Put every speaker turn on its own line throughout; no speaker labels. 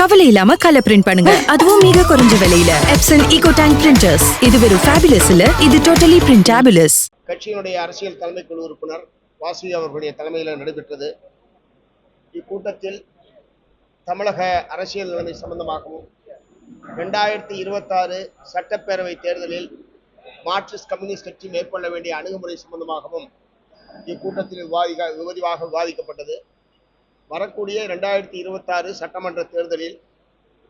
கவலை இல்லாம colour print பண்ணுங்க. அதுவும் மிக குறைஞ்ச விலையில. எப்சன் ஈகோ டேங்க் பிரிண்டர்ஸ் இது வெறும் ஃபேபுலஸ் இல்ல இது டோட்டலி பிரிண்டபிளஸ்
கட்சியினுடைய அரசியல் தலைமை குழு உறுப்பினர் வாசு அவர்களுடைய தலைமையில் நடைபெற்றது. இக்கூட்டத்தில் தமிழக அரசியல் நிலைமை சம்பந்தமாகவும் ரெண்டாயிரத்தி இருபத்தாறு சட்டப்பேரவை தேர்தலில் மார்க்சிஸ்ட் கம்யூனிஸ்ட் கட்சி மேற்கொள்ள வேண்டிய அணுகுமுறை சம்பந்தமாகவும் இக்கூட்டத்தில் விவாதிக்க விவரிவாக விவாதிக்கப்பட்டது. வரக்கூடிய ரெண்டாயிரத்தி இருபத்தாறு சட்டமன்ற தேர்தலில்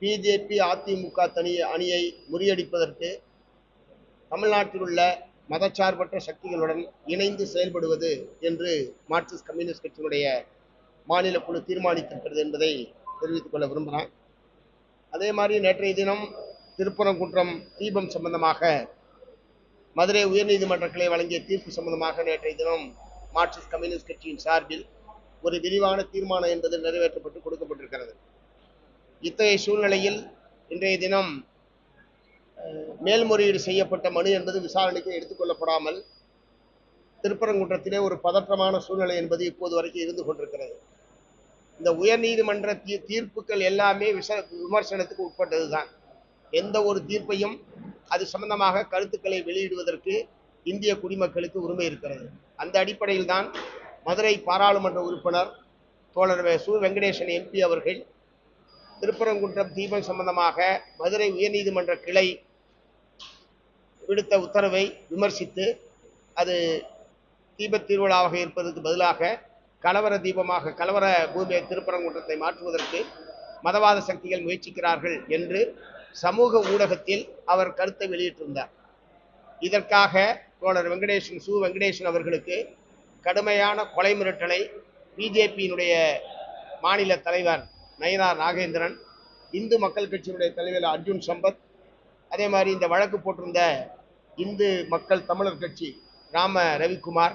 பிஜேபி அதிமுக தனி அணியை முறியடிப்பதற்கு தமிழ்நாட்டில் உள்ள மதச்சார்பற்ற சக்திகளுடன் இணைந்து செயல்படுவது என்று மார்க்சிஸ்ட் கம்யூனிஸ்ட் கட்சியினுடைய மாநில குழு தீர்மானித்திருக்கிறது என்பதை தெரிவித்துக் கொள்ள விரும்புகிறேன். அதே மாதிரி நேற்றைய தினம் திருப்பரங்குன்றம் தீபம் சம்பந்தமாக மதுரை உயர்நீதிமன்ற கிளை வழங்கிய தீர்ப்பு சம்பந்தமாக நேற்றைய தினம் மார்க்சிஸ்ட் கம்யூனிஸ்ட் கட்சியின் சார்பில் ஒரு விரிவான தீர்மானம் என்பது நிறைவேற்றப்பட்டு கொடுக்கப்பட்டிருக்கிறது. இத்தகைய சூழ்நிலையில் இன்றைய தினம் மேல்முறையீடு செய்யப்பட்ட மனு என்பது விசாரணைக்கு எடுத்துக்கொள்ளப்படாமல் திருப்பரங்குன்றத்திலே ஒரு பதற்றமான சூழ்நிலை என்பது இப்போது வரைக்கும் இருந்து கொண்டிருக்கிறது. இந்த உயர்நீதிமன்ற தீ தீர்ப்புகள் எல்லாமே விச விமர்சனத்துக்கு உட்பட்டதுதான். எந்த ஒரு தீர்ப்பையும் அது சம்பந்தமாக கருத்துக்களை வெளியிடுவதற்கு இந்திய குடிமக்களுக்கு உரிமை இருக்கிறது. அந்த அடிப்படையில் தான் மதுரை பாராளுமன்ற உறுப்பினர் தோழர் சு வெங்கடேசன் எம்பி அவர்கள் திருப்பரங்குன்றம் தீபம் சம்பந்தமாக மதுரை உயர்நீதிமன்ற கிளை விடுத்த உத்தரவை விமர்சித்து அது தீபத் திருவிழாவாக இருப்பதற்கு பதிலாக கலவர தீபமாக கலவர பூமியை திருப்பரங்குன்றத்தை மாற்றுவதற்கு மதவாத சக்திகள் முயற்சிக்கிறார்கள் என்று சமூக ஊடகத்தில் அவர் கருத்தை வெளியிட்டிருந்தார். இதற்காக தோழர் வெங்கடேசன் சு. வெங்கடேசன் அவர்களுக்கு கடுமையான கொலை மிரட்டலை பிஜேபியினுடைய மாநில தலைவர் நயினார் நாகேந்திரன் இந்து மக்கள் கட்சியினுடைய தலைவர் அர்ஜுன் சம்பத் அதே மாதிரி இந்த வழக்கு போட்டிருந்த இந்து மக்கள் தமிழர் கட்சி ராம ரவிக்குமார்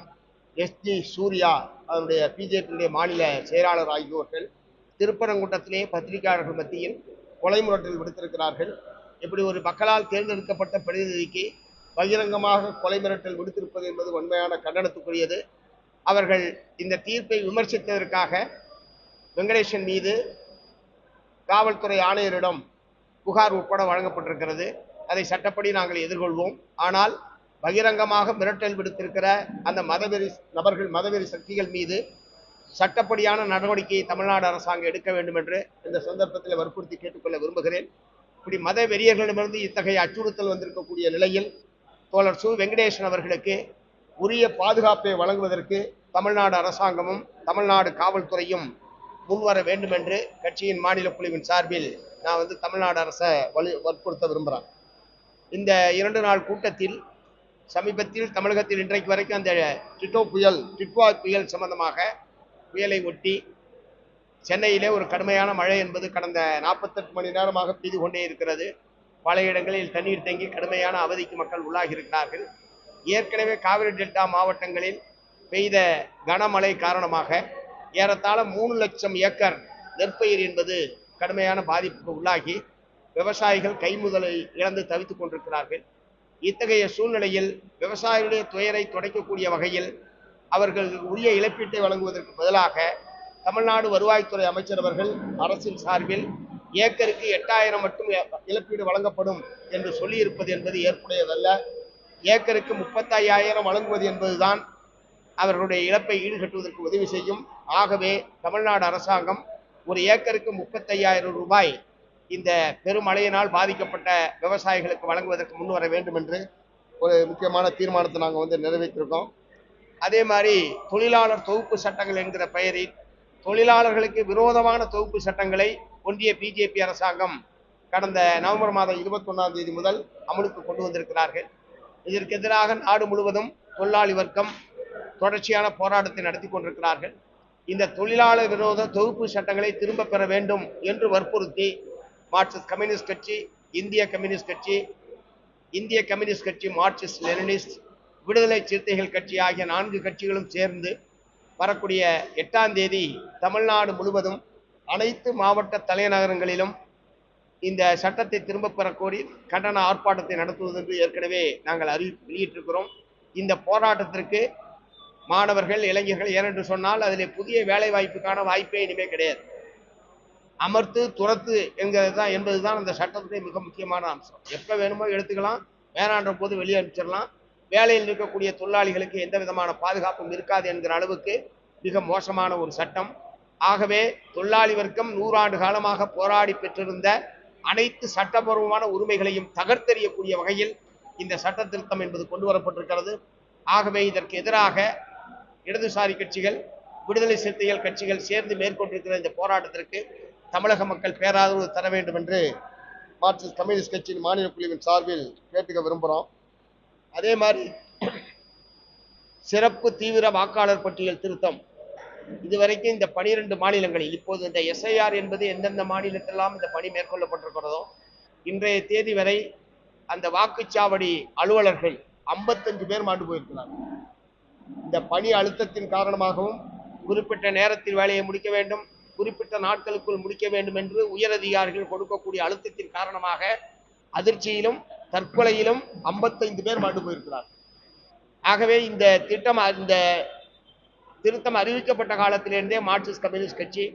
எஸ்ஜி சூர்யா அவருடைய பிஜேபியுடைய மாநில செயலாளர் ஆகியோர்கள் திருப்பரங்குன்றத்திலே பத்திரிகையாளர்கள் மத்தியில் கொலை மிரட்டல் விடுத்திருக்கிறார்கள். இப்படி ஒரு மக்களால் தேர்ந்தெடுக்கப்பட்ட பிரதிநிதிக்கு பகிரங்கமாக கொலை மிரட்டல் விடுத்திருப்பது என்பது உண்மையான கண்டனத்துக்குரியது. அவர்கள் இந்த தீர்ப்பை விமர்சித்ததற்காக வெங்கடேசன் மீது காவல்துறை ஆணையரிடம் புகார் உட்பட வழங்கப்பட்டிருக்கிறது. அதை சட்டப்படி நாங்கள் எதிர்கொள்வோம். ஆனால் பகிரங்கமாக மிரட்டல் விடுத்திருக்கிற அந்த மதவெறி நபர்கள் மதவெறி சக்திகள் மீது சட்டப்படியான நடவடிக்கையை தமிழ்நாடு அரசாங்கம் எடுக்க வேண்டும் என்று இந்த சந்தர்ப்பத்தில் வற்புறுத்தி கேட்டுக்கொள்ள விரும்புகிறேன். இப்படி மத வெறியர்களிடமிருந்து இத்தகைய அச்சுறுத்தல் வந்திருக்கக்கூடிய நிலையில் தோழர் சு. வெங்கடேசன் அவர்களுக்கு உரிய பாதுகாப்பை வழங்குவதற்கு தமிழ்நாடு அரசாங்கமும் தமிழ்நாடு காவல்துறையும் முன்வர வேண்டும் என்று கட்சியின் மாநில குழுவின் சார்பில் நான் வந்து தமிழ்நாடு அரசை வலு வற்புறுத்த விரும்புகிறேன். இந்த இரண்டு நாள் கூட்டத்தில் சமீபத்தில் தமிழகத்தில் இன்றைக்கு வரைக்கும் அந்த டிட்டோ புயல் டிட்வா புயல் சம்பந்தமாக புயலை ஒட்டி சென்னையிலே ஒரு கடுமையான மழை என்பது கடந்த நாற்பத்தெட்டு மணி நேரமாக பெய்து கொண்டே இருக்கிறது. பல இடங்களில் தண்ணீர் தேங்கி கடுமையான அவதிக்கு மக்கள் உள்ளாகி இருக்கிறார்கள். ஏற்கனவே காவிரி டெல்டா மாவட்டங்களில் பெய்த கனமழை காரணமாக ஏறத்தாழ மூணு லட்சம் ஏக்கர் நெற்பயிர் என்பது கடுமையான பாதிப்புக்கு உள்ளாகி விவசாயிகள் கைமுதலை இழந்து தவித்துக் கொண்டிருக்கிறார்கள். இத்தகைய சூழ்நிலையில் விவசாயிகளுடைய துயரை துடைக்கக்கூடிய வகையில் அவர்கள் உரிய இழப்பீட்டை வழங்குவதற்கு பதிலாக தமிழ்நாடு வருவாய்த்துறை அமைச்சர் அவர்கள் அரசின் சார்பில் ஏக்கருக்கு எட்டாயிரம் மட்டும் இழப்பீடு வழங்கப்படும் என்று சொல்லியிருப்பது என்பது ஏற்புடையதல்ல. ஏக்கருக்கு முப்பத்தையாயிரம் வழங்குவது என்பதுதான் அவர்களுடைய இழப்பை ஈடுகட்டுவதற்கு உதவி செய்யும். ஆகவே தமிழ்நாடு அரசாங்கம் ஒரு ஏக்கருக்கு முப்பத்தையாயிரம் ரூபாய் இந்த பெருமழையினால் பாதிக்கப்பட்ட விவசாயிகளுக்கு வழங்குவதற்கு முன் வர வேண்டும் என்று ஒரு முக்கியமான தீர்மானத்தை நாங்கள் வந்து நிறைவேற்றிருக்கோம். அதே மாதிரி தொழிலாளர் தொகுப்பு சட்டங்கள் என்கிற பெயரில் தொழிலாளர்களுக்கு விரோதமான தொகுப்பு சட்டங்களை ஒன்றிய பிஜேபி அரசாங்கம் கடந்த நவம்பர் மாதம் இருபத்தொன்னாம் தேதி முதல் அமலுக்கு கொண்டு வந்திருக்கிறார்கள். இதற்கு எதிராக நாடு முழுவதும் தொழிலாளி வர்க்கம் தொடர்ச்சியான போராட்டத்தை நடத்தி கொண்டிருக்கிறார்கள். இந்த தொழிலாளர் விரோத தொகுப்பு சட்டங்களை திரும்ப பெற வேண்டும் என்று வற்புறுத்தி மார்க்சிஸ்ட் கம்யூனிஸ்ட் கட்சி இந்திய கம்யூனிஸ்ட் கட்சி இந்திய கம்யூனிஸ்ட் கட்சி மார்க்சிஸ்ட் லெனினிஸ்ட் விடுதலை சிறுத்தைகள் கட்சி ஆகிய நான்கு கட்சிகளும் சேர்ந்து வரக்கூடிய எட்டாம் தேதி தமிழ்நாடு முழுவதும் அனைத்து மாவட்ட தலைநகரங்களிலும் இந்த சட்டத்தை திரும்ப பெற கோரி கண்டன ஆர்ப்பாட்டத்தை நடத்துவதென்று ஏற்கனவே நாங்கள் அறிவி வெளியிட்டிருக்கிறோம். இந்த போராட்டத்திற்கு மாணவர்கள் இளைஞர்கள் ஏனென்று சொன்னால் அதில் புதிய வேலை வாய்ப்புக்கான வாய்ப்பே இனிமே கிடையாது. அமர்த்து துரத்து என்கிறது தான் என்பதுதான் அந்த சட்டத்துடைய மிக முக்கியமான அம்சம். எப்போ வேணுமோ எடுத்துக்கலாம் வேணான்ற போது வெளியே அனுப்பிச்சிடலாம். வேலையில் இருக்கக்கூடிய தொழிலாளிகளுக்கு எந்த விதமான பாதுகாப்பும் இருக்காது என்கிற அளவுக்கு மிக மோசமான ஒரு சட்டம். ஆகவே தொழிலாளி வர்க்கம் நூறாண்டு காலமாக போராடி பெற்றிருந்த அனைத்து சட்டபூர்வமான உரிமைகளையும் தகர்த்தெறியக்கூடிய வகையில் இந்த சட்ட திருத்தம் என்பது கொண்டு வரப்பட்டிருக்கிறது. ஆகவே இதற்கு எதிராக இடதுசாரி கட்சிகள் விடுதலை சிறுத்தைகள் கட்சிகள் சேர்ந்து மேற்கொண்டிருக்கிற இந்த போராட்டத்திற்கு தமிழக மக்கள் பேராதரவு தர வேண்டும் என்று மார்க்சிஸ்ட் கம்யூனிஸ்ட் கட்சியின் மாநில குழுவின் சார்பில் கேட்டுக்க விரும்புகிறோம். அதே மாதிரி சிறப்பு தீவிர வாக்காளர் பட்டியல் திருத்தம். இதுவரைக்கும் இந்த பனிரெண்டு மாநிலங்களில் இப்போது இந்த எஸ்ஐஆர் என்பது எந்தெந்த மாநிலத்திலாம் இந்த பணி மேற்கொள்ளப்பட்டிருக்கிறதோ இன்றைய தேதி வரை அந்த வாக்குச்சாவடி அலுவலர்கள் ஐம்பத்தஞ்சு பேர் மாண்டு போயிருக்கிறார் இந்த பணி அழுத்தத்தின் காரணமாகவும் குறிப்பிட்ட நேரத்தில் வேலையை முடிக்க வேண்டும் குறிப்பிட்ட நாட்களுக்குள் முடிக்க வேண்டும் என்று உயரதிகாரிகள் கொடுக்கக்கூடிய அழுத்தத்தின் காரணமாக அதிர்ச்சியிலும் தற்கொலையிலும் ஐம்பத்தைந்து பேர் மாண்டு போயிருக்கிறார் ஆகவே இந்த திட்டம் இந்த திருத்தம் அறிவிக்கப்பட்ட காலத்திலிருந்தே மார்க்சிஸ்ட் கம்யூனிஸ்ட் கட்சி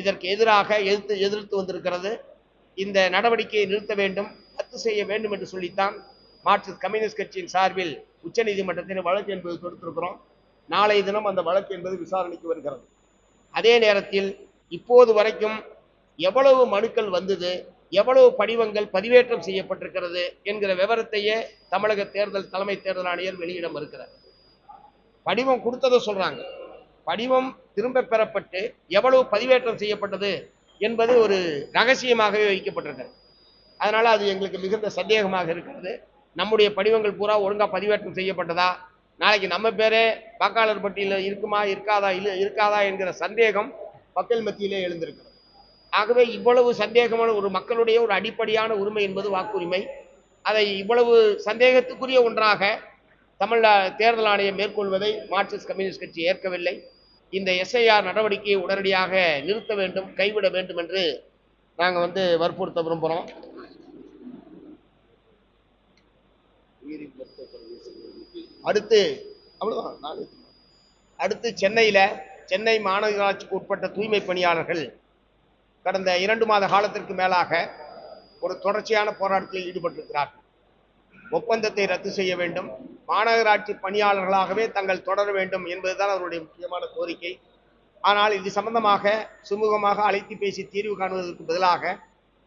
இதற்கு எதிராக எதிர்த்து எதிர்த்து வந்திருக்கிறது. இந்த நடவடிக்கையை நிறுத்த வேண்டும் ரத்து செய்ய வேண்டும் என்று சொல்லித்தான் மார்க்சிஸ்ட் கம்யூனிஸ்ட் கட்சியின் சார்பில் உச்சநீதிமன்றத்தில் வழக்கு என்பது தொடுத்திருக்கிறோம். நாளைய தினம் அந்த வழக்கு என்பது விசாரணைக்கு வருகிறது. அதே நேரத்தில் இப்போது வரைக்கும் எவ்வளவு மனுக்கள் வந்தது எவ்வளவு படிவங்கள் பதிவேற்றம் செய்யப்பட்டிருக்கிறது என்கிற விவரத்தையே தமிழக தேர்தல் தலைமை தேர்தல் ஆணையர் வெளியிட மறுக்கிறார் படிவம் கொடுத்ததை சொல்றாங்க. படிவம் திரும்ப பெறப்பட்டு எவ்வளவு பதிவேற்றம் செய்யப்பட்டது என்பது ஒரு ரகசியமாகவே வைக்கப்பட்டிருக்கிறது. அதனால அது எங்களுக்கு மிகுந்த சந்தேகமாக இருக்கிறது. நம்முடைய படிவங்கள் பூரா ஒழுங்காக பதிவேற்றம் செய்யப்பட்டதா? நாளைக்கு நம்ம பேரே வாக்காளர் பட்டியலில் இருக்குமா இருக்காதா இல்லை இருக்காதா என்கிற சந்தேகம் மக்கள் மத்தியிலே எழுந்திருக்கிறது. ஆகவே இவ்வளவு சந்தேகமான ஒரு மக்களுடைய ஒரு அடிப்படையான உரிமை என்பது வாக்குரிமை. அதை இவ்வளவு சந்தேகத்துக்குரிய ஒன்றாக தமிழ் தேர்தல் ஆணையம் மேற்கொள்வதை மார்க்சிஸ்ட் கம்யூனிஸ்ட் கட்சி ஏற்கவில்லை. இந்த எஸ்ஐஆர் நடவடிக்கையை உடனடியாக நிறுத்த வேண்டும் கைவிட வேண்டும் என்று நாங்கள் வந்து வற்புறுத்த விரும்புகிறோம் அடுத்து அவ்வளோதான் அடுத்து சென்னையில் சென்னை மாநகராட்சிக்கு உட்பட்ட தூய்மை பணியாளர்கள் கடந்த இரண்டு மாத காலத்திற்கு மேலாக ஒரு தொடர்ச்சியான போராட்டத்தில் ஈடுபட்டிருக்கிறார்கள் ஒப்பந்தத்தை ரத்து செய்ய வேண்டும். மாநகராட்சி பணியாளர்களாகவே தங்கள் தொடர வேண்டும் என்பதுதான் அவருடைய முக்கியமான கோரிக்கை. ஆனால் இது சம்பந்தமாக சுமூகமாக அழைத்து பேசி தீர்வு காணுவதற்கு பதிலாக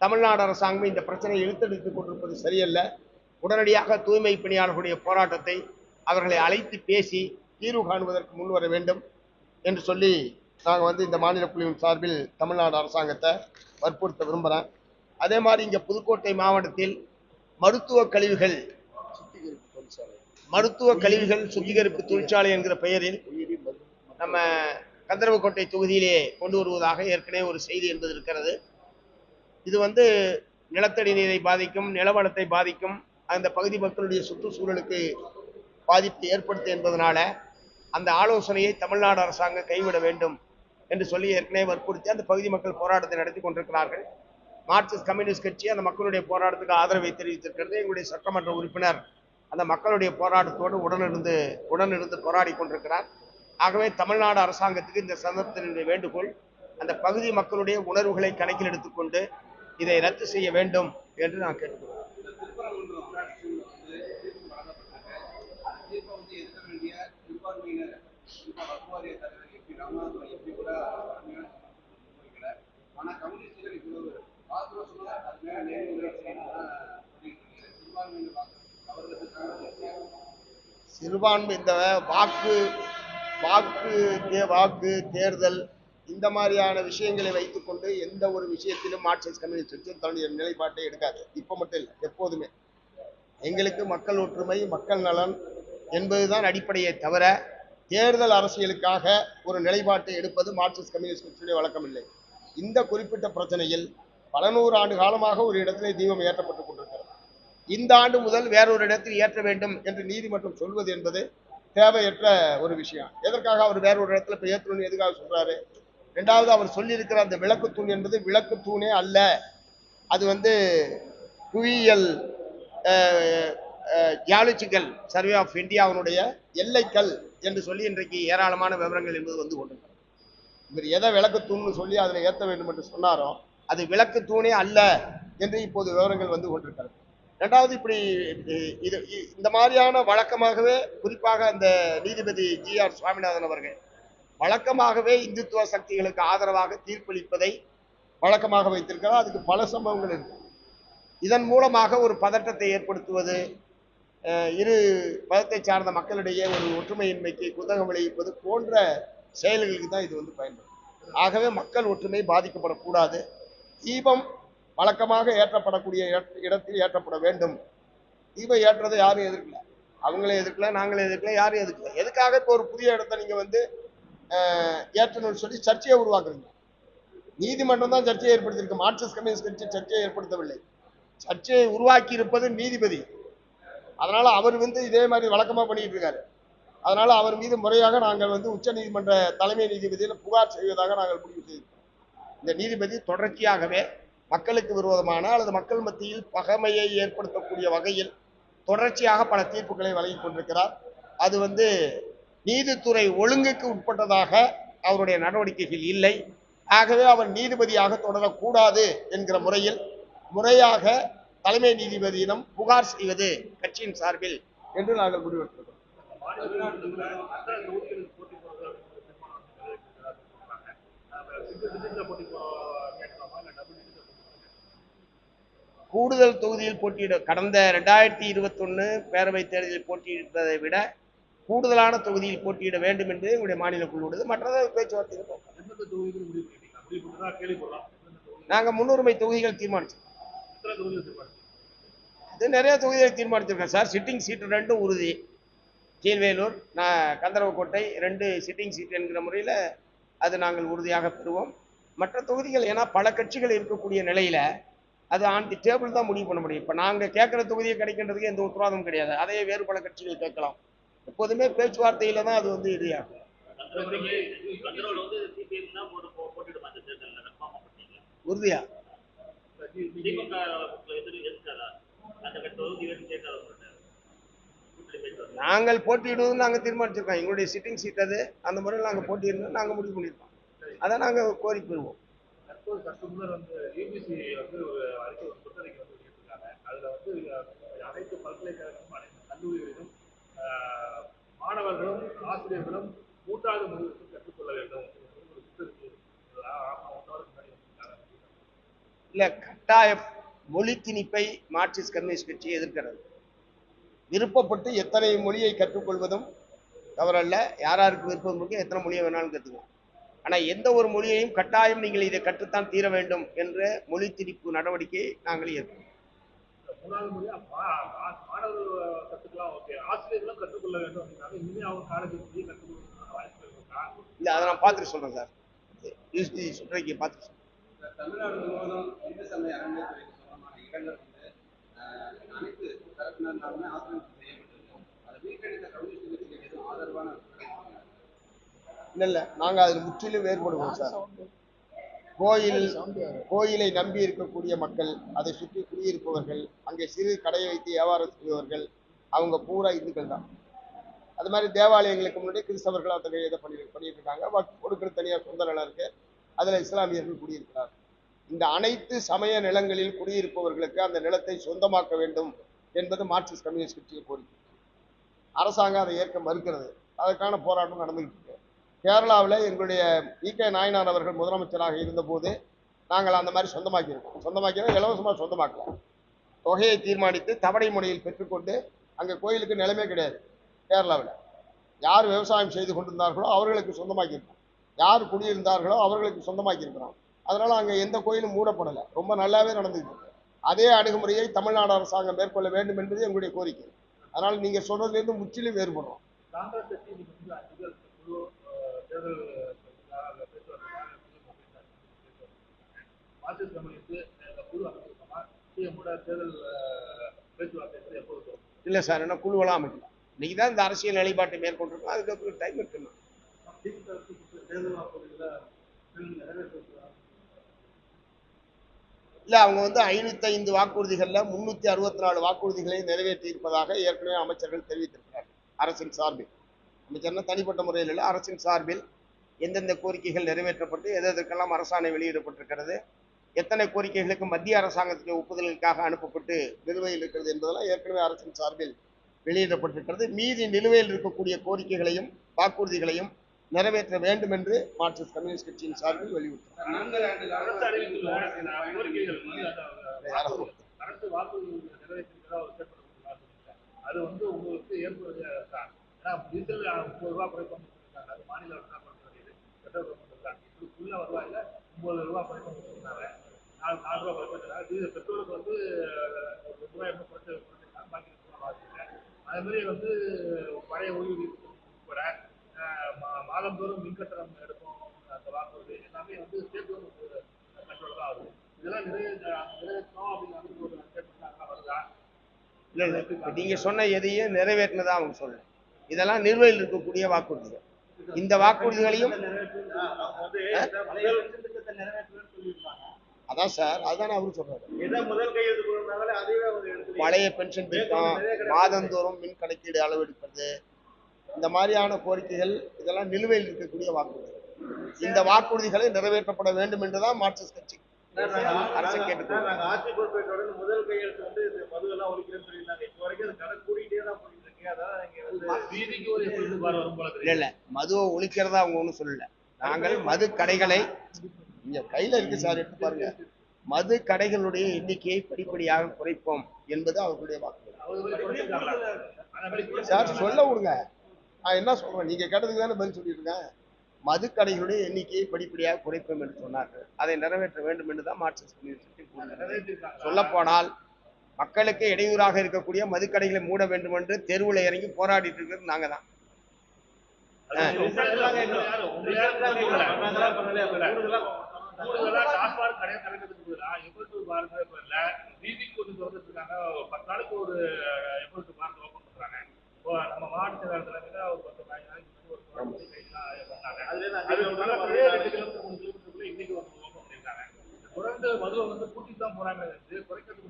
தமிழ்நாடு அரசாங்கம் இந்த பிரச்சனையை இழுத்தெடுத்துக் கொண்டிருப்பது சரியல்ல. உடனடியாக தூய்மை பணியாளர்களுடைய போராட்டத்தை அவர்களை அழைத்து பேசி தீர்வு காணுவதற்கு முன்வர வேண்டும் என்று சொல்லி நாங்கள் வந்து இந்த மாநில குழுவின் சார்பில் தமிழ்நாடு அரசாங்கத்தை வற்புறுத்த விரும்புகிறேன் அதே மாதிரி இங்கே புதுக்கோட்டை மாவட்டத்தில் மருத்துவ கழிவுகள் மருத்துவ கழிவுகள் சுத்திகரிப்பு தொழிற்சாலை என்கிற பெயரில் நம்ம கந்தரவக்கோட்டை தொகுதியிலே கொண்டு வருவதாக ஏற்கனவே ஒரு செய்தி என்பது இருக்கிறது. இது வந்து நிலத்தடி நீரை பாதிக்கும் நிலவளத்தை பாதிக்கும் அந்த பகுதி மக்களுடைய சுற்றுச்சூழலுக்கு பாதிப்பை ஏற்படுத்தும் என்பதனால அந்த ஆலோசனையை தமிழ்நாடு அரசாங்கம் கைவிட வேண்டும். என்று சொல்லி ஏற்கனவே வற்புறுத்தி அந்த பகுதி மக்கள் போராட்டத்தை நடத்தி கொண்டிருக்கிறார்கள். மார்க்சிஸ்ட் கம்யூனிஸ்ட் கட்சி அந்த மக்களுடைய போராட்டத்துக்கு ஆதரவை தெரிவித்திருக்கிறது. எங்களுடைய சட்டமன்ற உறுப்பினர் அந்த மக்களுடைய போராட்டத்தோடு உடனிருந்து உடனிருந்து போராடி கொண்டிருக்கிறார். ஆகவே தமிழ்நாடு அரசாங்கத்துக்கு இந்த சந்தர்ப்பத்தினுடைய வேண்டுகோள் அந்த பகுதி மக்களுடைய உணர்வுகளை கணக்கில் எடுத்துக்கொண்டு இதை ரத்து செய்ய வேண்டும் என்று நான் கேட்டுக்கொள்கிறேன். சிறுபான்மை இந்த வாக்கு வாக்கு தே- வாக்கு தேர்தல் இந்த மாதிரியான விஷயங்களை வைத்துக்கொண்டு எந்த ஒரு விஷயத்திலும் மார்க்சிஸ்ட் கம்யூனிஸ்ட் கட்சி தன்னுடைய நிலைப்பாட்டை எடுக்காது. இப்போ மட்டும் இல்லை எப்போதுமே. எங்களுக்கு மக்கள் ஒற்றுமை மக்கள் நலன் என்பதுதான் அடிப்படையை தவிர தேர்தல் அரசியலுக்காக ஒரு நிலைப்பாட்டை எடுப்பது மார்க்சிஸ்ட் கம்யூனிஸ்ட் கட்சியுடைய வழக்கம் இல்லை இந்த குறிப்பிட்ட பிரச்சனையில் பல நூறு ஆண்டு காலமாக ஒரு இடத்திலே தீபம் ஏற்றப்பட்டுக் கொண்டிருக்கிறது. இந்த ஆண்டு முதல் வேறொரு இடத்தில் ஏற்ற வேண்டும் என்று நீதிமன்றம் சொல்வது என்பது தேவையற்ற ஒரு விஷயம். எதற்காக அவர் வேறொரு இடத்துல இப்போ ஏற்றணும்னு எதுக்காக சொல்றாரு? ரெண்டாவது அவர் சொல்லியிருக்கிற அந்த விளக்கு தூண் என்பது விளக்கு தூணே அல்ல. அது வந்து புவியியல் ஜியாலஜிக்கல் சர்வே ஆஃப் இந்தியாவினுடைய எல்லைக்கல் என்று சொல்லி இன்றைக்கு ஏராளமான விவரங்கள் என்பது வந்து கொண்டிருக்கிறது. இவர் எதை விளக்கு தூண்னு சொல்லி அதில் ஏற்ற வேண்டும் என்று சொன்னாரோ அது விளக்கு தூணே அல்ல என்று இப்போது விவரங்கள் வந்து கொண்டிருக்கிறது. ரெண்டாவது இப்படி இது இ- இந்த மாதிரியான வழக்கமாகவே குறிப்பாக அந்த நீதிபதி ஜி ஆர் சுவாமிநாதன் அவர்கள் வழக்கமாகவே இந்துத்துவ சக்திகளுக்கு ஆதரவாக தீர்ப்பளிப்பதை வழக்கமாக வைத்திருக்கிறார். அதுக்கு பல சம்பவங்கள் இருக்கு. இதன் மூலமாக ஒரு பதட்டத்தை ஏற்படுத்துவது இரு மதத்தை சார்ந்த மக்களிடையே ஒரு ஒற்றுமையின்மைக்கு குதகம் விளைவிப்பது போன்ற செயல்களுக்கு தான் இது வந்து பயன்படும். ஆகவே மக்கள் ஒற்றுமை பாதிக்கப்படக்கூடாது. தீபம் வழக்கமாக ஏற்றப்படக்கூடிய இடத்தில் ஏற்றப்பட வேண்டும். தீபம் ஏற்றதை யாரும் எதிர்க்கல. அவங்களே எதிர்க்கல நாங்களே எதிர்க்கல யாரும் எதிர்க்கல. எதுக்காக இப்போ ஒரு புதிய இடத்தை நீங்க வந்து ஏற்றணும்னு சொல்லி சர்ச்சையை உருவாக்குறீங்க? நீதிமன்றம் தான் சர்ச்சையை ஏற்படுத்தியிருக்கு. மார்க்சிஸ்ட் கம்யூனிஸ்ட் கட்சி சர்ச்சையை ஏற்படுத்தவில்லை. சர்ச்சையை உருவாக்கி இருப்பது நீதிபதி. அதனால அவர் வந்து இதே மாதிரி வழக்கமா பண்ணிட்டு இருக்காரு. அதனால அவர் மீது முறையாக நாங்கள் வந்து உச்ச நீதிமன்ற தலைமை நீதிபதியில் புகார் செய்வதாக நாங்கள் முடிவு செய்திருக்கோம். இந்த நீதிபதி தொடர்ச்சியாகவே மக்களுக்கு விரோதமான அல்லது மக்கள் மத்தியில் பகைமையை ஏற்படுத்தக்கூடிய வகையில் தொடர்ச்சியாக பல தீர்ப்புகளை வழங்கி கொண்டிருக்கிறார். அது வந்து நீதித்துறை ஒழுங்குக்கு உட்பட்டதாக அவருடைய நடவடிக்கைகள் இல்லை. ஆகவே அவர் நீதிபதியாக தொடரக்கூடாது என்கிற முறையில் முறையாக தலைமை நீதிபதியிடம் புகார் செய்வது கட்சியின் சார்பில் என்று நாங்கள் முடிவெடுத்திருக்கிறோம். கூடுதல் தொகுதியில் போட்டியிட கடந்த ரெண்டாயிரத்தி இருபத்தொன்னு பேரவைத் தேர்தலில் போட்டியிட்டதை விட கூடுதலான தொகுதியில் போட்டியிட வேண்டும் என்று எங்களுடைய மாநில குழு உள்ளது மற்றதை பேச்சுவார்த்தை நாங்கள் முன்னுரிமை தொகுதிகள் தீர்மானிச்சோம் இது நிறைய தொகுதிகளை தீர்மானிச்சிருக்கேன் சார் சிட்டிங் சீட்டு ரெண்டும் உறுதி. கீழ்வேலூர் நான் கந்தரவக்கோட்டை ரெண்டு சிட்டிங் சீட் என்கிற முறையில் அது நாங்கள் உறுதியாக பெறுவோம். மற்ற தொகுதிகள் ஏன்னா பல கட்சிகள் இருக்கக்கூடிய நிலையில அது ஆன் தி டேபிள் தான் முடிவு பண்ண முடியும். இப்போ நாங்கள் கேட்குற தொகுதியை கிடைக்கின்றதுக்கு எந்த உத்தரவாதம் கிடையாது. அதையே வேறு பல கட்சிகள் கேட்கலாம். எப்போதுமே பேச்சுவார்த்தையில் தான் அது வந்து இறுதியாகும் உறுதியா? நாங்கள் போட்டியிடுவது நாங்கள் தீர்மானிச்சிருக்கோம். எங்களுடைய சிட்டிங் சீட் அது. அந்த முறையில் நாங்கள் போட்டியிடணும் நாங்கள் முடிவு பண்ணியிருக்கோம். அதை நாங்கள் கோரி பெறுவோம்
தற்போது வந்து யூபிசி வந்து ஒரு அறிக்கை ஒரு புத்தறிக்கை வந்து வெளியிட்டிருக்காங்க. அதுல வந்து அனைத்து பல்கலைக்கழகமும் அனைத்து கல்லூரிகளிலும் மாணவர்களும் ஆசிரியர்களும் மூன்றாவது மொழிகளுக்கு கற்றுக்கொள்ள வேண்டும். ஒரு புத்தறிக்கை
இல்லை கட்டாய மொழி திணிப்பை மார்க்சிஸ்ட் கம்யூனிஸ்ட் கட்சி எதிர்க்கிறது. விருப்பப்பட்டு எத்தனை மொழியை கற்றுக்கொள்வதும் தவறல்ல. யார் விருப்பம் இருக்கோ எத்தனை மொழியை வேணாலும் கற்றுக்குவோம் ஆனால் எந்த ஒரு மொழியையும் கட்டாயம் நீங்கள் இதை கற்றுத்தான் தீர வேண்டும் என்ற மொழி திணிப்பு நடவடிக்கையை நாங்கள் ஏற்கிறோம்
மூணாவது மொழியா மா- மா- மாணவர்கள் கத்துக்கலாம் ஓகே. ஆசிரியர்களும் கற்றுக்கொள்ள வேண்டும் அப்படின்னாங்க இனிமே அவங்க காலேஜ் போய் கற்றுக்கொள்ள வாய்ப்பு இருக்கா?
இல்லை அதை நான் பார்த்துட்டு சொல்கிறேன் சார். யூஸ்டி சுற்றறிக்கையை பார்த்துட்டு சொல்றேன்.
இந்த தமிழ்நாடு முழுவதும் இந்து சமய அறநிலையத்துறைக்கு சொந்தமான இடங்கள் வந்து அனைத்து தரப்பினராலுமே ஆக்கிரமிப்பு செய்யப்பட்டிருக்கு அதை வீட்டெடுத்த கம்யூனிஸ்ட் எதுவும் ஆதரவான
இல்லை இல்லை. நாங்கள் அதில் முற்றிலும் வேறுபடுவோம் சார் கோயில் கோயிலை நம்பி இருக்கக்கூடிய மக்கள் அதை சுற்றி குடியிருப்பவர்கள் அங்கே சிறு கடையை வைத்து வியாபாரம் செய்பவர்கள் அவங்க பூரா இந்துக்கள் தான். அது மாதிரி தேவாலயங்களுக்கு முன்னாடி கிறிஸ்தவர்கள் அத்தகைய இதை பண்ணி பண்ணிட்டு இருக்காங்க கொடுக்குற தனியார் சொந்த நிலம் இருக்கு. அதில் இஸ்லாமியர்கள் குடியிருக்கிறார். இந்த அனைத்து சமய நிலங்களில் குடியிருப்பவர்களுக்கு அந்த நிலத்தை சொந்தமாக்க வேண்டும் என்பது மார்க்சிஸ்ட் கம்யூனிஸ்ட் கட்சியின் கோரிக்கை. அரசாங்கம் அதை ஏற்க மறுக்கிறது. அதற்கான போராட்டம் நடந்துகிட்டு கேரளாவில் எங்களுடைய வி கே நாயனார் அவர்கள் முதலமைச்சராக இருந்தபோது நாங்கள் அந்த மாதிரி சொந்தமாக்கியிருக்கோம். சொந்தமாக்கிறோம் இலவசமாக சொந்தமாக்கலாம் தொகையை தீர்மானித்து தவணை முறையில் பெற்றுக்கொண்டு அங்கே கோயிலுக்கு நிலைமே கிடையாது கேரளாவில். யார் விவசாயம் செய்து கொண்டிருந்தார்களோ அவர்களுக்கு சொந்தமாக்கியிருக்கோம். யார் குடியிருந்தார்களோ அவர்களுக்கு சொந்தமாக்கியிருக்கிறோம். அதனால் அங்கே எந்த கோயிலும் மூடப்படலை. ரொம்ப நல்லாவே நடந்துக்கிட்டு அதே அணுகுமுறையை தமிழ்நாடு அரசாங்கம் மேற்கொள்ள வேண்டும் என்பது எங்களுடைய கோரிக்கை. அதனால் நீங்கள் சொல்றதுலேருந்து முற்றிலும் வேறுபடுறோம்.
தேர்தல் பேச்சுவார்த்தை மார்க்சிஸ்ட் கம்யூனிஸ்ட் குழு அமைச்சிருக்கோமா சிஎம்மோட தேர்தல் பேச்சுவார்த்தை எப்போது தொடங்கும்?
இல்லை சார் என்ன குழுவெல்லாம் அமைக்கலாம் இன்னைக்கு தான் இந்த அரசியல் நிலைப்பாட்டை மேற்கொண்டிருக்கோம். அதுக்கப்புறம் டைம் இருக்கணும்
திமுக
இல்ல அவங்க வந்து ஐநூத்தி ஐந்து வாக்குறுதிகள்ல முன்னூத்தி அறுபத்தி நாலு வாக்குறுதிகளை நிறைவேற்றி இருப்பதாக ஏற்கனவே அமைச்சர்கள் தெரிவித்திருக்கிறார் அரசின் சார்பில். அமைச்சர்னா தனிப்பட்ட முறையில் இல்லை. அரசின் சார்பில் எந்தெந்த கோரிக்கைகள் நிறைவேற்றப்பட்டு எது எதற்கெல்லாம் அரசாணை வெளியிடப்பட்டிருக்கிறது எத்தனை கோரிக்கைகளுக்கு மத்திய அரசாங்கத்துக்கு ஒப்புதலுக்காக அனுப்பப்பட்டு நிலுவையில் இருக்கிறது என்பதெல்லாம் ஏற்கனவே அரசின் சார்பில் வெளியிடப்பட்டிருக்கிறது. மீதி நிலுவையில் இருக்கக்கூடிய கோரிக்கைகளையும் வாக்குறுதிகளையும் நிறைவேற்ற வேண்டும் என்று மார்க்சிஸ்ட் கம்யூனிஸ்ட் கட்சியின் சார்பில்
வெளியிட்டார் அது வந்து உங்களுக்கு ஏற்படுது ஏன்னா டீசல் முப்பது ரூபா குறைப்பு கொடுத்துருக்காங்க. அது மாநில அரசு தான் கொடுக்க வேண்டியது பெட்ரோல் கொடுத்துருக்காங்க இதுக்குள்ள வருவாயில் ஒம்பது ரூபா குறைப்பு கொடுத்துருக்காங்க. நாலு நாலு ரூபா குறைப்பு டீசல் பெட்ரோலுக்கு வந்து ஒரு ரெண்டு ரூபாய் என்ன குறைச்சு கொடுத்துருக்காங்க பாக்கி ரெண்டு ரூபா அதே மாதிரி வந்து பழைய ஓய்வூதிய உட்பட மாதந்தோறும் மின்கட்டணம் எடுக்கும் அந்த வாக்குறுதி எல்லாமே வந்து ஸ்டேட் கவர்மெண்ட் கண்ட்ரோல் தான் ஆகுது. இதெல்லாம் நிறைவேற்ற நிறைவேற்றணும் அப்படின்னு வந்து ஒரு ஸ்டேட்மெண்ட் வருதா?
இல்லை நீங்கள் சொன்ன எதையும் நிறைவேற்றினதா அவங்க சொல்லல இதெல்லாம் நிலுவையில் இருக்கக்கூடிய வாக்குறுதிகள். இந்த வாக்குறுதிகளையும் அதான் சார் அதான் அவரு சொல்றாரு. பழைய பென்ஷன் திட்டம் மாதந்தோறும் மின் கணக்கீடு அளவெடுப்பது இந்த மாதிரியான கோரிக்கைகள் இதெல்லாம் நிலுவையில் இருக்கக்கூடிய வாக்குறுதிகள். இந்த வாக்குறுதிகளை நிறைவேற்றப்பட வேண்டும் என்றுதான் மார்க்சிஸ்ட் கட்சி அரசு
தொடர்ந்து முதல் கையெழுத்து வந்து இந்த மது எல்லாம் ஒழிக்கிறேன்னு சொல்லியிருந்தாங்க. இப்போ வரைக்கும் அது தான் போயிட்டு இருக்கு அதான் நீங்க வந்து
வீதிக்கு ஒரு எப்படி பாரு வரும் போல
இல்ல இல்ல. மதுவை ஒழிக்கிறதா அவங்க ஒண்ணும் சொல்லல. நாங்கள் மது கடைகளை இங்க கையில இருக்கு சார் எடுத்து பாருங்க. மது கடைகளுடைய எண்ணிக்கையை படிப்படியாக குறைப்போம் என்பது அவர்களுடைய
மாதிரி
சார் சொல்ல விடுங்க. நான் என்ன சொல்றேன்? நீங்க கேட்டதுக்கு தானே பதில் சொல்லிட்டு இருக்கேன் மது கடைகளுடைய எண்ணிக்கையை படிப்படியாக குறைப்போம் என்று சொன்னார்கள். அதை நிறைவேற்ற வேண்டும் என்று தான் மார்க்சிஸ்ட் கம்யூனிஸ்ட் கட்சி மக்களுக்கு இடையூறாக இருக்கக்கூடிய மதுக்கடைகளை மூட வேண்டும் என்று தெருவில் இறங்கி போராடிட்டு இருக்கிறது நாங்க தான்
தொடர்ந்து மதுவை வந்து கூட்டி தான் போறாங்க குறைக்கிறதுக்கான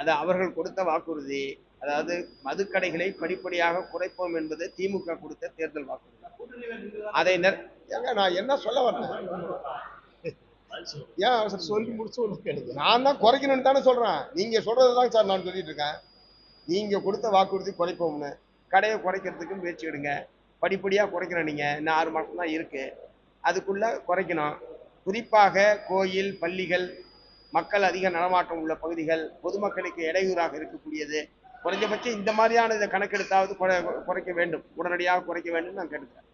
அது அவர்கள் கொடுத்த வாக்குறுதி. அதாவது மதுக்கடைகளை படிப்படியாக குறைப்போம் என்பது திமுக கொடுத்த தேர்தல் வாக்குறுதி. அதை ஏங்க நான் என்ன சொல்ல வரேன் ஏன் அவசரம் சொல்லி முடிச்சு கேளுங்க நான் தான் குறைக்கணும்னு தானே சொல்றேன். நீங்க சொல்றதுதான் சார் நான் சொல்லிட்டு இருக்கேன். நீங்க கொடுத்த வாக்குறுதி குறைப்போம்னு. கடையை குறைக்கிறதுக்கு முயற்சி எடுங்க. படிப்படியா குறைக்கணும் நீங்க. இன்னும் ஆறு மாசம் தான் இருக்கு. அதுக்குள்ள குறைக்கணும். குறிப்பாக கோயில் பள்ளிகள் மக்கள் அதிக நடமாட்டம் உள்ள பகுதிகள் பொதுமக்களுக்கு இடையூறாக இருக்கக்கூடியது. குறைஞ்சபட்சம் இந்த மாதிரியான இதை கணக்கெடுத்தாவது குறை குறைக்க வேண்டும். உடனடியாக குறைக்க வேண்டும் நான் கேட்டுக்கிறேன்.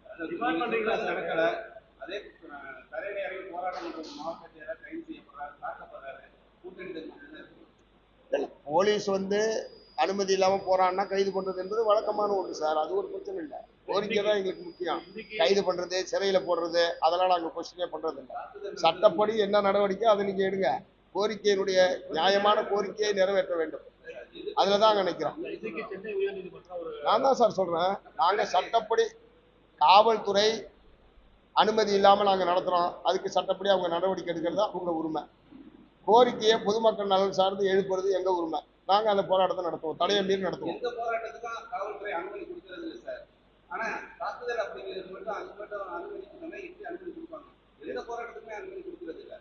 போலீஸ் வந்து அனுமதி இல்லாம போறான்னா கைது பண்றது என்பது வழக்கமான ஒன்று சார். அது ஒரு பிரச்சனை இல்லை. கோரிக்கை தான் எங்களுக்கு முக்கியம். கைது பண்றது சிறையில போடுறது அதெல்லாம் நாங்க கொஸ்டினே பண்றது இல்லை சட்டப்படி என்ன நடவடிக்கை அதை நீங்க எடுங்க. கோரிக்கையினுடைய நியாயமான கோரிக்கையை நிறைவேற்ற வேண்டும்.
அதில் தான் நினைக்கிறோம்
நான் தான் சார் சொல்கிறேன் நாங்கள் சட்டப்படி காவல்துறை அனுமதி இல்லாமல் நாங்கள் நடத்துகிறோம் அதுக்கு சட்டப்படி அவங்க நடவடிக்கை எடுக்கிறது அவங்க உரிமை. கோரிக்கையை பொதுமக்கள் நலன் சார்ந்து எழுப்புறது எங்கள் உரிமை? நாங்கள் அந்த போராட்டத்தை நடத்துவோம். தடையை மீறி நடத்துவோம்.
தாக்குதல் அப்படிங்கிறது மட்டும் அது மட்டும் அனுமதி அனுமதி கொடுப்பாங்க? எந்த போராட்டத்துக்குமே அனுமதி கொடுக்கறது இல்லை.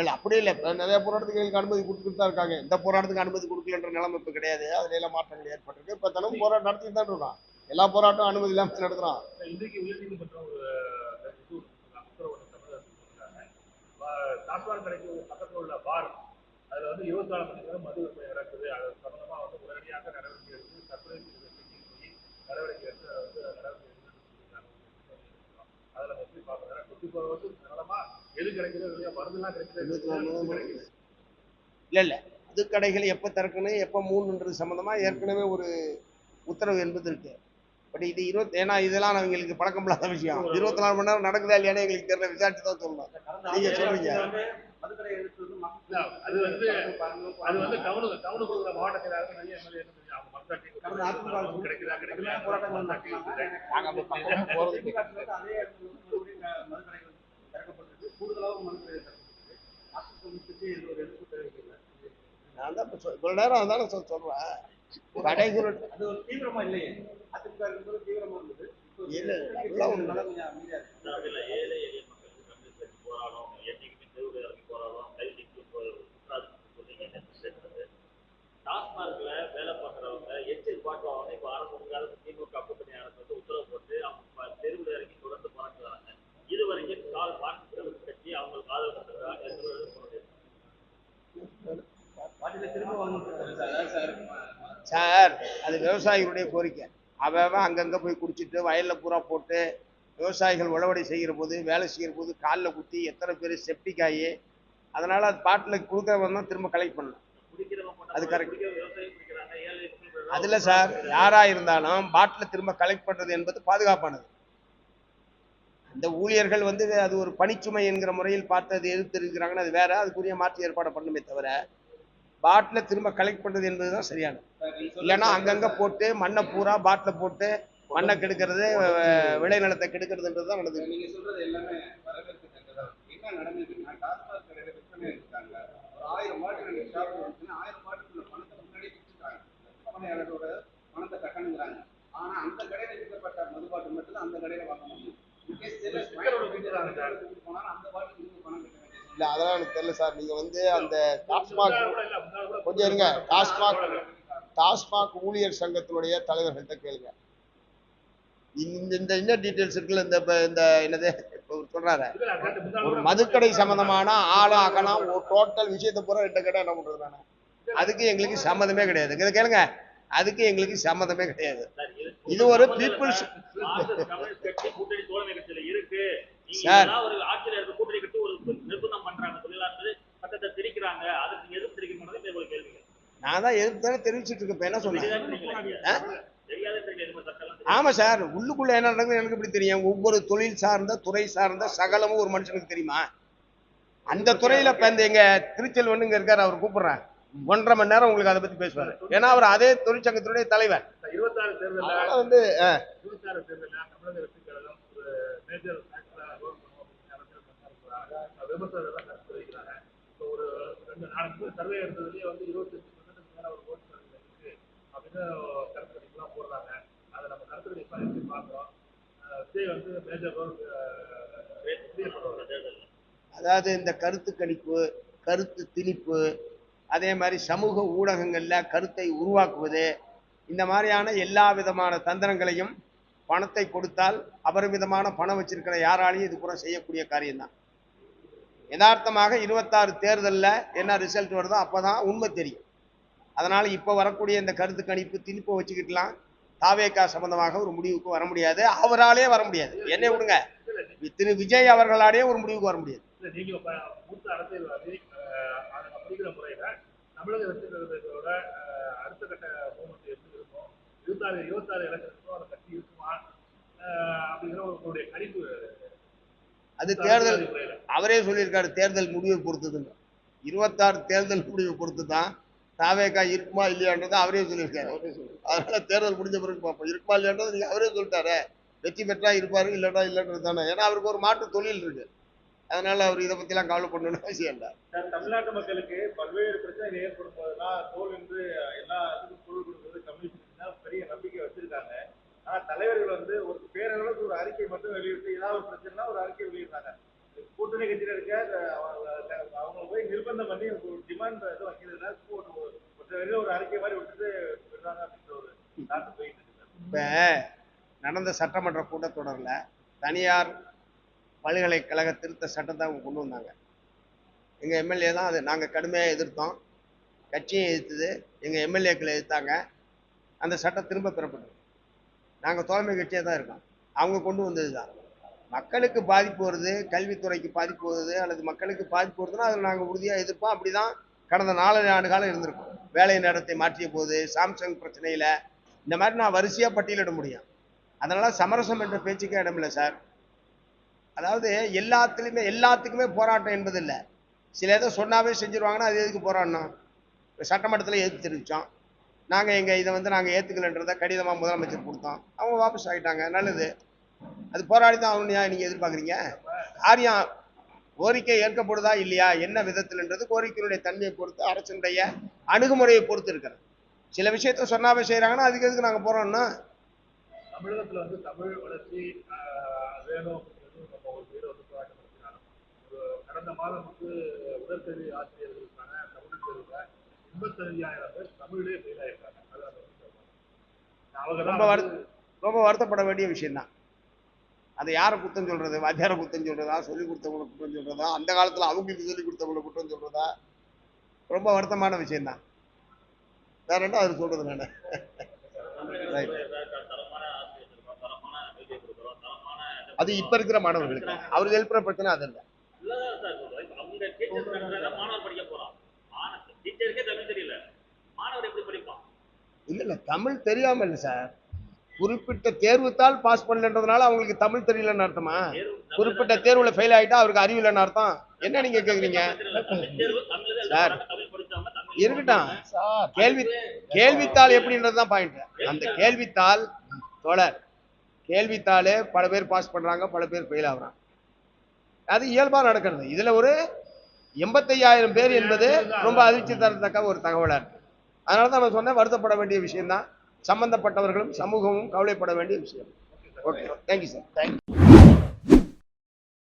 இல்லை அப்படி இல்லை. இப்ப நிறைய போராட்டத்துக்கு எங்களுக்கு அனுமதி கொடுத்துட்டு தான் இருக்காங்க. இந்த போராட்டத்துக்கு அனுமதி கொடுக்கலன்ற நிலைமை இப்ப கிடையாது. அதில் எல்லாம் மாற்றங்கள் ஏற்பட்டிருக்கு. இப்போ தினமும் போராட்டம் நடத்திட்டு தான் இருக்கோம். எல்லா போராட்டம் அனுமதி இல்லாமல் நடத்துறோம்
இன்றைக்கு உயர்நீதிமன்றம் ஒரு இது கொடுத்திருக்காங்க, உத்தரவு ஒண்ணு கடைக்கு பக்கத்துல உள்ள பார் அதில் வந்து இருபத்தி நாலு மணி நேரம் மது விற்பனை நடக்குது. அது சம்பந்தமா வந்து உடனடியாக நடவடிக்கை எடுத்து தற்கொலை போய் நடவடிக்கை எடுத்து வந்து நடவடிக்கை எடுக்கணும்னு சொல்லியிருக்காங்க. அதுல நம்ம எப்படி பார்க்கணும் குட்டி போற வந்து எது கிடைக்குதோ இல்லையா மருந்துலாம்
இருபத்தி நாலு மணி நேரம்
கிடைக்குது.
இல்ல இல்ல. அது கடைகள் எப்ப திறக்கணும் எப்ப மூணுன்றது சம்பந்தமா ஏற்கனவே ஒரு உத்தரவு என்பது இருக்கு. பட் இது இருபத்தி ஏன்னா இதெல்லாம் அவங்களுக்கு பழக்கம் இல்லாத விஷயம். இருபத்தி நாலு மணி நேரம் நடக்குதா இல்லையானு எங்களுக்கு தெரியல. விசாரிச்சு தான் சொல்லணும். நீங்க சொல்றீங்க.
அது வந்து அது வந்து டவுனு டவுனுக்கு இருக்கிற மாவட்ட செயலாளர்கள் நிறைய எம்எல்ஏ என்ன தெரியும் அவங்க மனசாட்சி
கடந்த அதிமுக ஆட்சி
கிடைக்குதா கிடைக்கல
போராட்டங்கள்
மனசாட்சி
நடத்தினாங்க.
இருக்குது.
நாங்க அப்படி பக்கமா போறது
அரசு கூடுதலாக
தெரிவிக்கல
நான் தான் இப்ப சொல்- இவ்வளவு நேரம் அதான சொல் சொல்றேன். கடைகள்
அது ஒரு தீவிரமா இல்லையே? அதிமுக இருக்கும்போது தீவிரமா இருந்தது.
இல்ல,
நல்லா
சேர்ந்தது டாஸ்மார்க்ல வேலை பார்க்குறவங்க எச்சில் பாட்டுவாங்க இப்போ அரசு முடியாத திமுக கூட்டணி அரசு வந்து உத்தரவு போட்டு அவங்க தெருவில் இறங்கி தொடர்ந்து போராடுறாங்க. இது வரைக்கும் கால் மாற்று
சார்.
அது விவசாயிகளுடைய கோரிக்கை. அவன் அங்கங்க போய் குடிச்சிட்டு வயல்ல பூரா போட்டு விவசாயிகள் உழவடை செய்கிற போது வேலை செய்கிற போது காலில் குத்தி எத்தனை பேர் செப்டிக் ஆகி அதனால அது பாட்டில் கொடுக்கறவன் தான் திரும்ப கலெக்ட் பண்ணணும்.
குடிக்கிறவங்க மட்டும்
அது
மக்கள்
அதுல சார் யாரா இருந்தாலும் பாட்டில் திரும்ப கலெக்ட் பண்றது என்பது பாதுகாப்பானது. இந்த ஊழியர்கள் வந்து அது ஒரு பணிச்சுமை என்கிற முறையில் பார்த்து அது எதிர்த்து இருக்கிறாங்கன்னு அது வேற அதுக்குரிய மாற்று ஏற்பாடு பண்ணுமே தவிர பாட்டில் திரும்ப கலெக்ட் பண்ணுறது என்பது தான் சரியானது இல்லைன்னா அங்கங்கே போட்டு மண்ணை பூரா பாட்டில் போட்டு மண்ணை கெடுக்கிறது அஹ், விளைநிலத்தை கெடுக்கிறதுன்றது தான் நடந்தது
நீங்கள் சொல்றது எல்லாமே வரவேற்கத்தக்கதான் என்ன நடந்ததுன்னா டாஸ்மாக் விற்பனை எடுத்தாங்க. ஒரு ஆயிரம் மாட்டு ஷாப் வந்துச்சுன்னா ஆயிரம் மாட்டுக்குள்ள பணத்தை முன்னாடி விற்றுட்டாங்க விற்பனையாளரோட பணத்தை கட்டணுங்கிறாங்க. ஆனா அந்த கடையில் விற்கப்பட்ட மதுபாட்டு மட்டும் அந்த கடையில வாங்க முடியும்.
இல்ல அதெல்லாம் எனக்கு தெரியல சார். நீங்க வந்து அந்த டாஸ்மாக் கொஞ்சம் இருங்க. டாஸ்மாக் டாஸ்மாக் ஊழியர் சங்கத்தினுடைய தலைவர்கள்ட்ட கேளுங்க. இந்த இந்த என்ன டீட்டெயில்ஸ் இருக்குல்ல இந்த இந்த என்னது? இப்போ சொல்றாரு. ஒரு மதுக்கடை சம்மந்தமான ஆழம் அகலம் ஒரு டோட்டல் விஷயத்தை பூரா ரெண்டு கடை என்ன பண்றது அதுக்கு எங்களுக்கு சம்மந்தமே கிடையாது இதை கேளுங்க. அதுக்கு எங்களுக்கு சம்மதமே கிடையாது. இது ஒரு
சம்மந்தம் நீங்க
சார்.
எதிர்ப்பு
நான் தான் எதிர்த்து தானே தெரிவிச்சிட்டு இருக்கேன். என்ன சொன்னேன். ஆமா சார். உள்ளுக்குள்ள என்ன நடக்குது எனக்கு எப்படி தெரியும்? ஒவ்வொரு தொழில் சார்ந்த துறை சார்ந்த சகலமும் ஒரு மனுஷனுக்கு தெரியுமா? அந்த துறையில இப்ப இந்த எங்க திருச்செல்வனுங்க இருக்காரு அவர் கூப்பிடுறேன். ஒன்றரை மணி நேரம் உங்களுக்கு அதை பத்தி பேசுவாரு. ஏன்னா அவர் அதே தொழிற்சங்கத்தினுடைய தலைவர். வந்து. அதாவது இந்த கருத்து கணிப்பு கருத்து திணிப்பு அதே மாதிரி சமூக ஊடகங்கள்ல கருத்தை உருவாக்குவது இந்த மாதிரியான எல்லா விதமான தந்திரங்களையும் பணத்தை கொடுத்தால் அபரிமிதமான பணம் வச்சிருக்கிற யாராலையும் இது கூட செய்யக்கூடிய காரியம்தான். யதார்த்தமாக இருபத்தாறு தேர்தல்ல என்ன ரிசல்ட் வருதோ அப்பதான் உண்மை தெரியும். அதனால இப்ப வரக்கூடிய இந்த கருத்து கணிப்பு திணிப்பை வச்சுக்கிட்டலாம் தாவேக்கா சம்பந்தமாக ஒரு முடிவுக்கு வர முடியாது. அவராலே வர முடியாது. என்னை விடுங்க. திரு விஜய் அவர்களாலேயே ஒரு முடிவுக்கு வர முடியாது.
தமிழக வெற்றி அடுத்த கட்ட மூமெண்ட் எப்படி இருக்கும் இருபத்தாறு இருபத்தாறு எலெக்ஷனுக்கும் அந்த கட்சி இருக்குமா? அப்படிங்கிற ஒரு உங்களுடைய கணிப்பு.
அது தேர்தல். அவரே சொல்லியிருக்காரு தேர்தல் முடிவை பொறுத்ததுன்னு. இருபத்தாறு தேர்தல் முடிவை பொறுத்து தான் தாவேக்கா இருக்குமா இல்லையான்றது அவரே சொல்லியிருக்காரு. அதனால தேர்தல் முடிஞ்ச பிறகு பார்ப்போம். இருக்குமா இல்லையான்றது நீங்க அவரே சொல்லிட்டாரு. வெற்றி பெற்றா இருப்பாரு இல்லைன்னா இல்லைன்றது தானே. ஏன்னா அவருக்கு ஒரு மாற்று தொழில் இருக்கு. அதனால அவர் இதை பத்திலாம் கவலைப்படணும்னு அவசியம் இல்லை.
சார், தமிழ்நாட்டு மக்களுக்கு பல்வேறு பிரச்சனைகள் ஏற்படும் போதெல்லாம் தோல் என்று எல்லா இதுக்கும் குரல் கொடுக்கிறது கம்யூனிஸ்ட் தான். பெரிய நம்பிக்கை வச்சிருக்காங்க. ஆனா தலைவர்கள் வந்து ஒரு பேரளவுக்கு ஒரு அறிக்கை மட்டும் வெளியிட்டு ஏதாவது ஒரு பிரச்சனைனா ஒரு அறிக்கை வெளியிடுறாங்க. கூட்டணி கட்சியில இருக்க அவங்க- போய் நிர்பந்தம் பண்ணி ஒரு டிமாண்ட் எதுவும் வைக்கிறதுனா ஒரு வெளியில ஒரு அறிக்கை மாதிரி விட்டுட்டு விடுறாங்க அப்படின்ற ஒரு தாட்டு போயிட்டு இருக்கு.
இப்ப நடந்த சட்டமன்ற கூட்டத்தொடர்ல தனியார் பல்கலைக்கழக திருத்த சட்டத்தை அவங்க கொண்டு வந்தாங்க. எங்கள் எம்எல்ஏ தான் அது நாங்கள் கடுமையாக எதிர்த்தோம். கட்சியும் எதிர்த்தது. எங்கள் எம்எல்ஏக்களை எதிர்த்தாங்க. அந்த சட்டம் திரும்ப பெறப்பட்டது. நாங்கள் தோழமை கட்சியாக தான் இருக்கோம். அவங்க கொண்டு வந்தது தான். மக்களுக்கு பாதிப்பு வருது கல்வித்துறைக்கு பாதிப்பு வருது அல்லது மக்களுக்கு பாதிப்பு வருதுன்னா அதில் நாங்கள் உறுதியாக எதிர்ப்போம். அப்படி தான் கடந்த நாலு ஆண்டு காலம் இருந்திருக்கும். வேலை நேரத்தை மாற்றிய போது சாம்சங் பிரச்சனையில் இந்த மாதிரி நான் வரிசையாக பட்டியலிட முடியும். அதனால் சமரசம் என்ற பேச்சுக்கே இடமில்லை சார். அதாவது எல்லாத்துலேயுமே எல்லாத்துக்குமே போராட்டம் என்பது இல்லை சில இதை சொன்னாவே செஞ்சுருவாங்கன்னா அது எதுக்கு போராடணும் இப்போ சட்டமன்றத்தில் எதிர்த்து தெரிவித்தோம் நாங்கள் எங்கள் இதை வந்து நாங்கள் ஏற்றுக்கலன்றதை கடிதமாக முதலமைச்சர் கொடுத்தோம். அவங்க வாபஸ் ஆகிட்டாங்க நல்லது. அது போராடி தான் ஆகணும் நீங்கள் எதிர்பார்க்குறீங்க? காரியம் கோரிக்கை ஏற்கப்படுதா இல்லையா? என்ன விதத்தில்ன்றது கோரிக்கையினுடைய தன்மையை பொறுத்து அரசினுடைய அணுகுமுறையை பொறுத்து இருக்கிறது. சில விஷயத்த சொன்னாவே செய்கிறாங்கன்னா அதுக்கு எதுக்கு நாங்கள் போகிறோம்னா
தமிழகத்தில் வந்து தமிழ் வளர்ச்சி வேணும் அப்படிங்கிறது நம்ம ஒரு பேரை வந்து போராட்டம் நடத்தினாலும் ஒரு கடந்த மாதம் வந்து உடற்கல்வி ஆசிரியர்களுக்கான தமிழ் தேர்வுல எண்பத்தஞ்சாயிரம் பேர் தமிழ்லேயே ஃபெயில் சொல்றாங்க. அவங்க தான்
ரொம்ப வருத்த ரொம்ப வருத்தப்பட வேண்டிய விஷயம்தான். அதை யாரை குத்தம் சொல்றது? வாத்தியாரை குத்தம் சொல்றதா? சொல்லி கொடுத்தவங்களை குற்றம் சொல்றதா? அந்த காலத்துல அவங்களுக்கு சொல்லி கொடுத்தவங்களை குற்றம் சொல்றதா? ரொம்ப வருத்தமான விஷயம்தான். வேற என்ன அது சொல்றது நான்? அது இப்ப இருக்கிற மாணவர்களுக்கு. அவருக்கு எழுப்புற பிரச்சனை அது இல்லை
இல்லதான் சார் சொல்றோம் இப்ப அவங்க டீச்சர் நடத்துறாங்க மாணவர் படிக்க போறான். மாணவர் டீச்சருக்கே தமிழ் தெரியல. மாணவர் எப்படி படிப்பான்?
இல்ல இல்ல தமிழ் தெரியாம இல்லை சார். குறிப்பிட்ட தேர்வுத்தாள் பாஸ் பண்ணலன்றதுனால அவங்களுக்கு தமிழ் தெரியலன்னு அர்த்தமா? குறிப்பிட்ட தேர்வுல ஃபெயில் ஆயிட்டா அவருக்கு அறிவு இல்லைன்னு அர்த்தம். என்ன நீங்க கேக்குறீங்க? சார். இருக்கட்டும். கேள்வி கேள்வித்தாள் எப்படின்றது தான் பாயிண்ட் அந்த கேள்வித்தாள். தோழர் கேள்வித்தாளே பல பேர் பாஸ் பண்றாங்க பல பேர் ஃபெயில் ஆகுறாங்க. அது இயல்பா நடக்கிறது. இதுல ஒரு எண்பத்தையாயிரம் பேர் என்பது ரொம்ப அதிர்ச்சி தரத்தக்க ஒரு தகவலாக இருக்கு. அதனால தான் நான் சொன்னேன் வருத்தப்பட வேண்டிய விஷயம்தான். சம்பந்தப்பட்டவர்களும் சமூகமும் கவலைப்பட வேண்டிய விஷயம். Okay thank you sir thank you